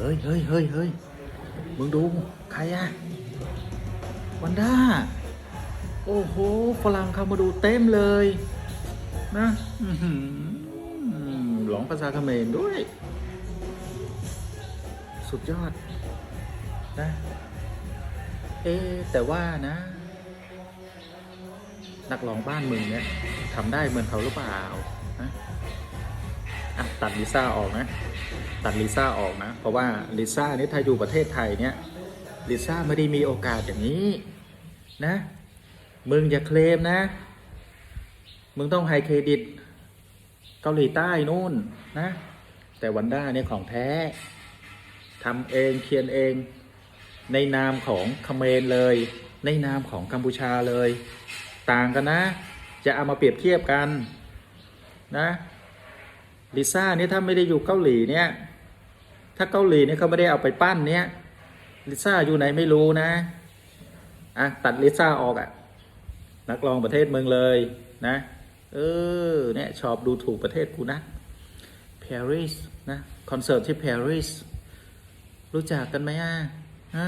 เฮ้ยเฮ้ยเฮ้ยเฮ้ยมึงดู ใครอะวันด้า โอ้โห ฝรั่งเข้ามาดูเต็มเลย นะอื้อหือหลองภาษาเขมรด้วย สุดยอด นะ เอ๊แต่ว่านะ นักร้องบ้านมึงเนี่ยทำได้เหมือนเขาหรือเปล่านะ อะตัดลิซ่าออกนะ ตัดลิซ่าออกนะ เพราะว่าลิซ่านี่ถ้าอยู่ประเทศไทยเนี่ยลิซ่าไม่ได้มีโอกาสอย่างนี้นะ มึงอย่าเคลมนะ มึงต้องให้เครดิต เกาหลีใต้นู่นนะ แต่วันด้าเนี่ยของแท้ทำเองเขียนเองในนามของเขมรเลย ในนามของกัมพูชาเลย ต่างกันนะ จะเอามาเปรียบเทียบกันนะ ลิซ่าเนี่ยถ้าไม่ได้อยู่เกาหลีเนี่ย ถ้าเกาหลีเนี่ยเขาไม่ได้เอาไปปั้นเนี่ยลิซ่าอยู่ไหนไม่รู้นะอะตัดลิซ่าออกอะ่ะ นักร้องประเทศเมืองเลยนะ เออเนี่ยชอบดูถูกประเทศกูนะปารีสนะ คอนเสิร์ตที่ปารีสรู้จักกันไหมอะฮะ